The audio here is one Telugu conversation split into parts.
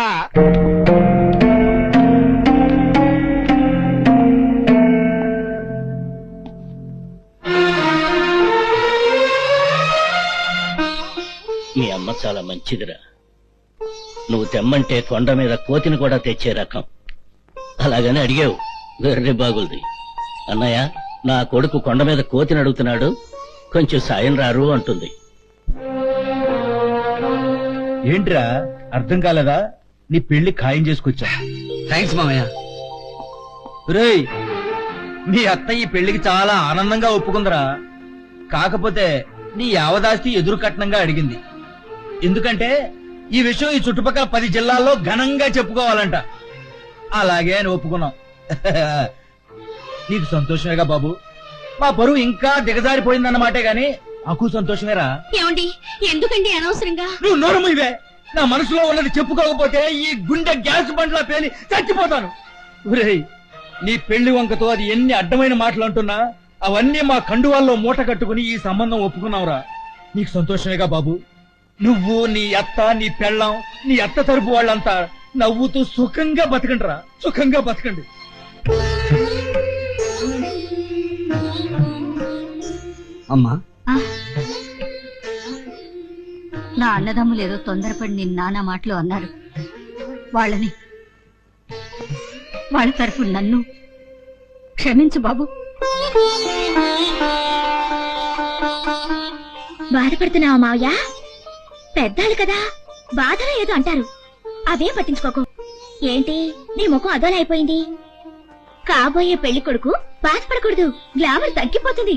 మీ అమ్మ చాలా మంచిదిరా. నువ్వు తెమ్మంటే కొండ మీద కోతిని కూడా తెచ్చే రకం. అలాగని అడిగావు. వెర్రి బాగుల్ది. అన్నయ్య నా కొడుకు కొండ మీద కోతిని అడుగుతున్నాడు. కొంచెం సాయం రారు అంటుంది. ఏంట్రా? అర్థం కాలేదా? నీ పెళ్ళి ఖాయం చేసుకొచ్చా. థ్యాంక్స్ మామయ్య. రేయ్ మీ అత్త ఈ పెళ్ళికి చాలా ఆనందంగా ఒప్పుకుందరా. కాకపోతే నీ యావదాస్తి ఎదురు కట్నంగా అడిగింది. ఎందుకంటే ఈ విషయం ఈ చుట్టుపక్కల పది జిల్లాల్లో ఘనంగా చెప్పుకోవాలంట. అలాగే అని ఒప్పుకున్నాం. నీకు సంతోషమేగా బాబు? మా బరువు ఇంకా దిగజారిపోయిందన్నమాటే గాని నాకు సంతోషమేరా? ఏమండి ఎందుకండి అనవసరంగా? నువ్వు నోరు ఇవే నా మనసులో ఉన్నది చెప్పుకోకపోతే ఈ గుండె గ్యాస్ బండ్లా పేలి చచ్చిపోతాను. ఒరేయ్ నీ పెళ్ళి వంకతో అది ఎన్ని అడ్డమైన మాటలు అంటున్నా అవన్నీ మా కండువాల్లో మూట కట్టుకుని ఈ సంబంధం ఒప్పుకున్నావురా. నీకు సంతోషమేగా బాబు? నువ్వు నీ అత్త నీ పెళ్ళాం నీ అత్త తరపు వాళ్ళంతా నవ్వుతూ సుఖంగా బతకండి రా సుఖంగా బతకండి. అమ్మా నా అన్నదమ్ములు ఏదో తొందరపడి నిన్న నానా మాటలు అన్నారు. వాళ్ళని వాళ్ళ తరఫు నన్ను క్షమించు బాబు. బాధపడుతున్నావా మావయ్య? పెద్దాలు కదా బాధలో ఏదో అంటారు. అవే పట్టించుకోకు. ఏంటి నీ ముఖం అదోలా అయిపోయింది? కాబోయే పెళ్ళి కొడుకు బాధపడకూడదు గ్లామర్ తగ్గిపోతుంది.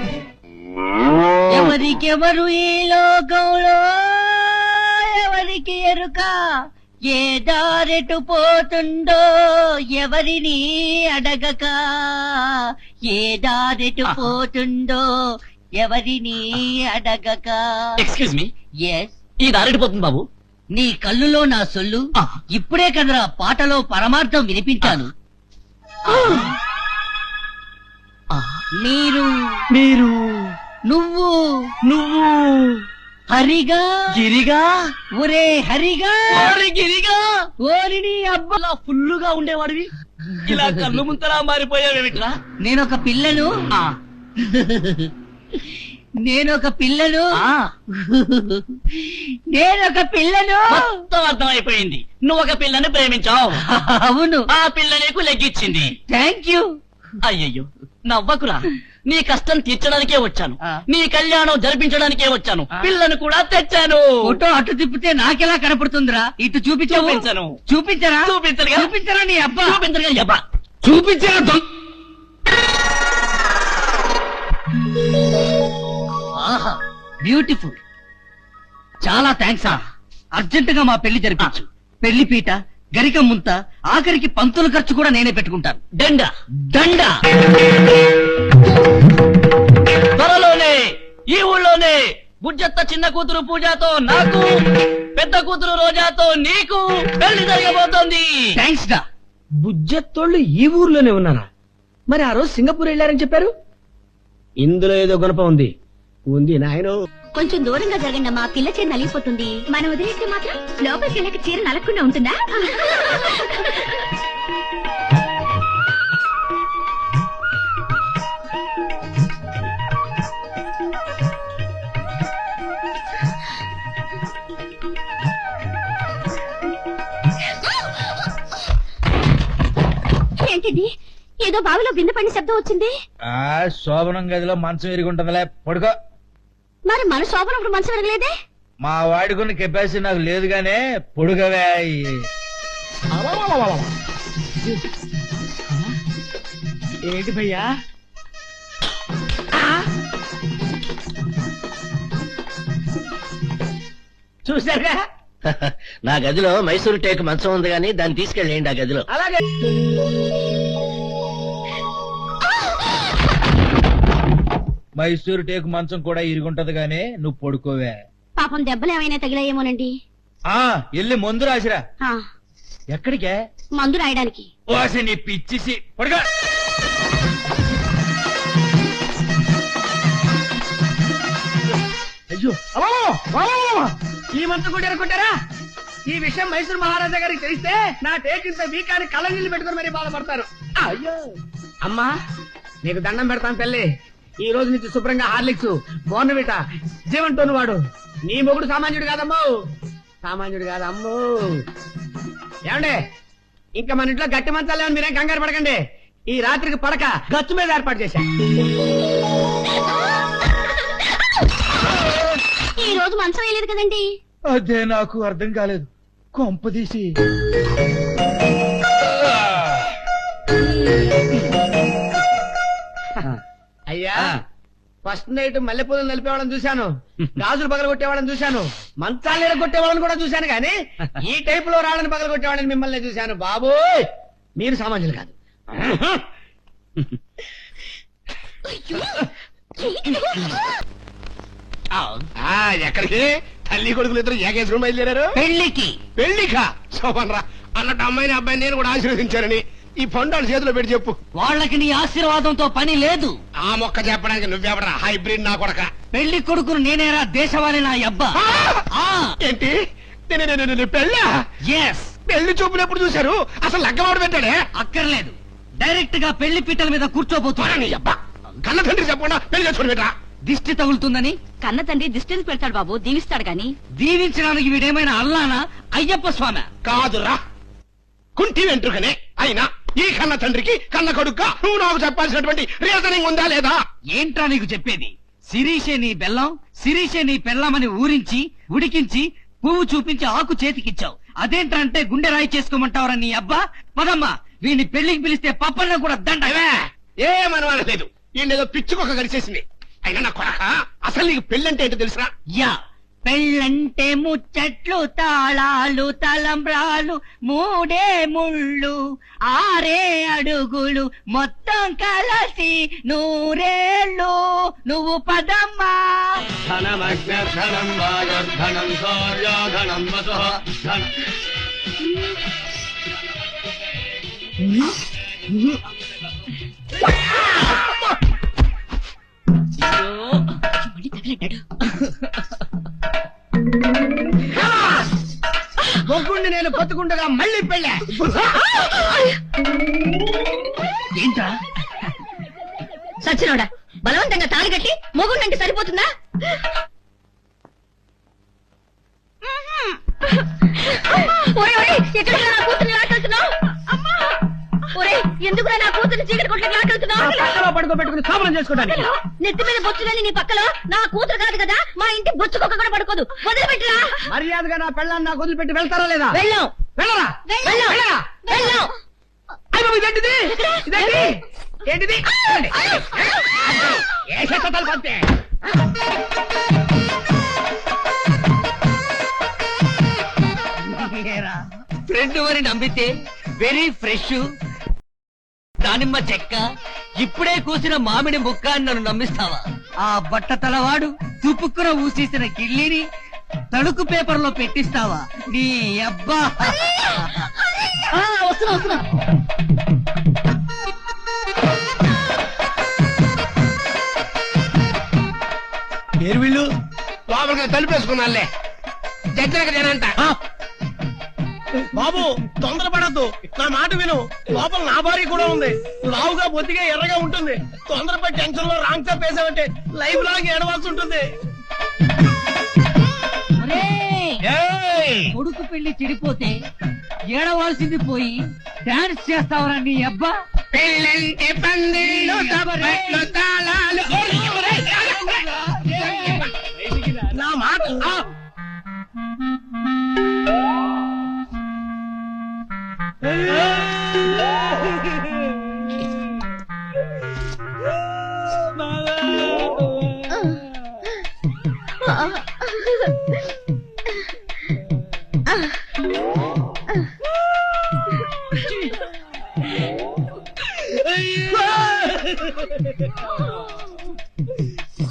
ఎవరికెవరు ఈ లోకంలో? ఎవరికి ఎరుక? ఏ దారెటు పోతుందో ఎవరిని అడగక? ఏ దారెటు పోతుందో ఎవరిని అడగక? ఎక్స్క్యూజ్ మీ ఎస్ ఈ దారిపోతుంది బాబు. నీ కళ్ళులో నా సొల్లు. ఇప్పుడే కదరా పాటలో పరమార్థం వినిపించాను. మీరు. మీరు. నువ్వు నువ్వు హరిగా గిరిగా? ఒరే హరిగా గిరిగా? ఓరిని అబ్బా. ఫుల్లుగా ఉండేవాడివి? ఇలా కళ్ళు ముంతలా మారిపోయావేమిట్రా? నేనొక పిల్లను. ఆ, నేనొక పిల్లను. ఆ, నేనొక పిల్లను. మొత్తం అర్థమైపోయింది. నువ్వు ఒక పిల్లని ప్రేమించావు. అవును. ఆ పిల్ల నీకు లెగ్గిచ్చింది. Thank you. అయ్యయ్యో. నవ్వకురా. నీ కష్టం తీర్చడానికే వచ్చాను. నీ కళ్యాణం జరిపించడానికే వచ్చాను. పిల్లను కూడా తెచ్చాను. ఫోటో అటు తిప్పితే నాకెలా కనపడుతుందిరా? ఇటు చూపించవు చూపించను. చూపించరా. చూపించరా నీ అబ్బా? చూపించరుగా యబ్బా. చూపించరా ఆహా. బ్యూటిఫుల్. చాలా థ్యాంక్స్ అర్జెంట్గా మా పెళ్ళి జరిపించు. పెళ్ళి పీట గరిక ముంత ఆఖరికి పంతుల ఖర్చు కూడా నేనే పెట్టుకుంటాను. దండ. దండ. ఈ ఊళ్ళోనే బుజ్జత్త చిన్న కూతురు పూజాతో నాకు పెద్ద కూతురు రోజాతో నీకు పెళ్ళి జరగబోతోంది. థ్యాంక్స్ బుజ్జత్తోళ్ళు ఈ ఊర్లోనే ఉన్నారా? మరి ఆ రోజు సింగపూర్ వెళ్ళారని చెప్పారు? ఇందులో ఏదో గుణపం ఉంది. ఉంది నాయనో. కొంచెం దూరంగా జరగండి అమ్మా పిల్ల చీర నలిగిపోతుంది. మనం వదిలేస్తే మాత్రం లోపలికి వెళ్ళక చీర నలగకుండా ఉంటుందా? ఏదో బావిలో బిందె పడిన శబ్దం వచ్చింది. ఆ శోభనం గదిలో మంచం ఎరుగుంటదిలే పడుకో. మరి మన శోభనప్పుడు మనసు వినలేదే మా వాడుకున్న కెపాసిటీ నాకు లేదు గానే పొడుగవే ఏంటి భయ్యా? చూసారుగా నా గదిలో మైసూరు టేక్ మంచం ఉంది కానీ దాన్ని తీసుకెళ్ళండి ఆ గదిలో. అలాగే. మైసూరు టేకు మంచం కూడా ఇరుగుంటది గానీ నువ్వు పడుకోవే. పాపం దెబ్బలు ఏమైనా తగిలాయేమోనండి? ఆ ఎల్లి మందు రాసిరా. ఆ, ఎక్కడికే? మందు రాయడానికి. వాసి నీ పిచ్చిసి. పడుకో. అయ్యో అమ్మో! అమ్మో! ఈ మంత్రం కూడా ఎరుకుంటారా ఈ విషయం మైసూర్ మహారాజా గారికి తెలిస్తే నా టేకింత వీకాన్ని కళ్ళ నీళ్ళు పెట్టుకుని మరీ బాధపడతారు. అయ్యో. అమ్మా నీకు దండం పెడతాను తల్లి. ఈ రోజు నుంచి శుభ్రంగా హార్లిక్స్ బోర్నవిట జీవంతోను వాడు. నీ మొగుడు సామాన్యుడు కాదమ్మో. సామాన్యుడు కాదమ్మో. ఏమండే? ఇంకా మన ఇంట్లో గట్టి మంచాలే మీరేం కంగారు పడకండి. ఈ రాత్రికి పడక గచ్చు మీద ఏర్పాటు చేశా. ఈ రోజు మంచం వేయలేదు కదండి? అదే నాకు అర్థం కాలేదు. కొంపదీసి ఫస్ట్ నైట్ మల్లెపూలను నలిపేవాళ్ళని చూశాను. గాజులు పగల కొట్టేవాళ్ళని చూశాను. మంచాలు కొట్టేవాళ్ళని కూడా చూశాను కానీ ఈ టైప్లో రాళ్ళని పగల కొట్టేవాళ్ళని మిమ్మల్ని చూశాను. బాబోయ్! మీరు సామాన్యులు కాదు. ఎక్కడికి? తల్లి కొడుకులు ఇద్దరు ఏకేశ్వరం బయలుదేరారు? పెళ్ళికి పెళ్ళికా శోభనరా అన్నట్టు అమ్మాయిని అబ్బాయిని నేను కూడా ఆశీర్వదించారని ఈ పండు చేతిలో పెట్టి చెప్పు. వాళ్ళకి నీ ఆశీర్వాదంతో పని లేదు. ఆ మొక్క చెప్పడానికి నువ్వెవడరా? హైబ్రిడ్ నా కొడక. పెళ్ళి కొడుకును నేనేరా దేశవాళి నా అబ్బా. ఆ! ఏంటి? నేను- నేను- నేను- నేను పెళ్ళా? ఎస్ పెళ్ళి చూపులు ఎప్పుడు చూశారు? అసలు లగ్గవాడు పెట్టాడే? అక్కర్లేదు. డైరెక్ట్గా పెళ్ళి పీటల మీద కూర్చోబోతున్నా. నీ అబ్బా! కన్న తండ్రి చెప్పకుండా పెళ్ళి చేసుకుని పెట్టా దిష్టి తగులుతుందని? కన్న తండ్రి దిష్టిని పెడతాడు బాబు దీవిస్తాడు గాని. దీవించడానికి వీడేమైనా అల్లానా? అయ్యప్ప స్వామి. కాదురా. కుంటి వెంట్రుకనే. అయినా ఈ కన్న తండ్రికి కన్న కొడుక్క? నువ్వు నాకు చెప్పాల్సినటువంటి రీజనింగ్ ఉందా లేదా? ఏంట్రా నీకు చెప్పేది? సిరీషే నీ బెల్లం సిరీషే నీ పెళ్ళమని ఊరించి ఉడికించి పువ్వు చూపించి ఆకు చేతికిచ్చావు. అదేంట్రా అంటే గుండె రాయి చేసుకోమంటావురా నీ అబ్బా? పదమ్మా వీడిని పెళ్ళికి పిలిస్తే పప్పన్న కూడా దండ. అవే ఏమనలేదు ఈయనేదో పిచ్చుకొక గడిచేసింది అయినా నా కొడక? అసలు నీకు పెళ్ళంటే ఏంటో తెలుసురా? యా. పెళ్ళంటే ముచ్చట్లు తాళాలు తలంబ్రాలు మూడే ముళ్ళు ఆరే అడుగులు మొత్తం కలసి నూరేళ్ళు. నువ్వు పదమ్మా. బతుకుండగా మళ్ళీ పెళ్ళా? ఏంట్రా? సచ్చినోడా బలవంతంగా తాళి కట్టి మొగుండంటే సరిపోతుందా? ఎక్కడికి నా కూతుర్ని చీకటి కొట్లకి లాక్కెళ్తున్నావ్? పక్కలో పడుకోబెట్టుకుని కాపురం చేసుకోవడానికి నెత్తి మీద బొచ్చులని నీ పక్కలో నా కూతురు కాదు కదా మా ఇంటి బొచ్చు కుక్క కూడా పడుకోదు. వదిలిపెట్టరా. మర్యాదగా నా పెళ్ళాన్ని నాకు వదిలిపెట్టి వెళ్తారా లేదా? వెళ్ళాం. వెళ్ళరా? వెళ్ళాం. వెళ్ళరా? వెళ్ళాం. అయ్య బాబు, ఇదేంటిది? ఇదేంటి? ఏంటిది? ఏ చేస్తాలు పంపే? ఫ్రెండ్ అని నమ్మితే వెరీ ఫ్రెష్ దానిమ్మ చెక్క ఇప్పుడే కూసిన మామిడి ముక్క అని నన్ను నమ్మిస్తావా? ఆ బట్ట తలవాడు తుపుక్కున ఊసేసిన కిళ్ళిని తడుకు పేపర్లో పెట్టిస్తావా? నీ అబ్బా. ఆ, వస్తున్నా వస్తున్నా. పేరు వీళ్ళు? లోపలికి తలుపేసుకున్నాలే దగ్గర జనంట బాబు తొందరపడద్దు. నా మాట విను. లోపల నా భార్య కూడా ఉంది. లావుగా బొత్తిగా ఎర్రగా ఉంటుంది. తొందరపడి టెన్షన్లో రాంగ్ స్టెప్ వేసావంటే లైఫ్ లాగా ఏడవలసి ఉంటుంది. పెళ్ళి చెడిపోతే ఏడవాల్సింది పోయి డాన్స్ చేస్తావరా నీ అబ్బా పెళ్ళంటే పందిళ్ళు తప్పట్లు తాళాలు నా మాట ఆ!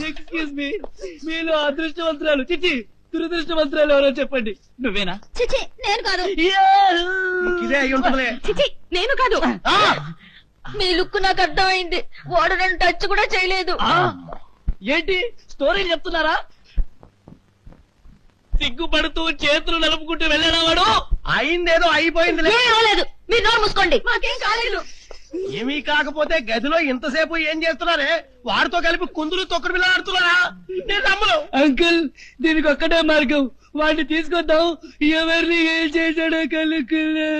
ఎక్స్క్యూజ్ మీ మీలో అదృష్టవంతురాలు చిచి దురదృష్టవంతురాలు ఎవరో చెప్పండి. నువ్వేనా? చిచి నేను కాదు. ఇదే అయి ఉంటుందిలే. చిచి నేను కాదు. ఆ! మీ లుక్ నాకు అర్థమైంది. వాడు నన్ను టచ్ కూడా చేయలేదు. ఆ? ఏంటి? స్టోరీ చెప్తున్నారా? సిగ్గుపడుతూ చేతులు నలుపుకుంటూ వెళ్ళాడా వాడు? అయిందేదో అవ్వలేదు. మీరు నోరు మూసుకోండి. మాకేం కాలేదు. ఏమీ కాకపోతే గదిలో ఇంతసేపు ఏం చేస్తున్నారే? వాడితో కలిపి కుందులు తొక్కడు బిళ్ళ ఆడుతున్నారా? నేను నమ్మను. అంకుల్ దీనికి ఒక్కటే మార్గం. వాడిని తీసుకొద్దాం. ఎవరిని ఏం చేశాడో కలుకులే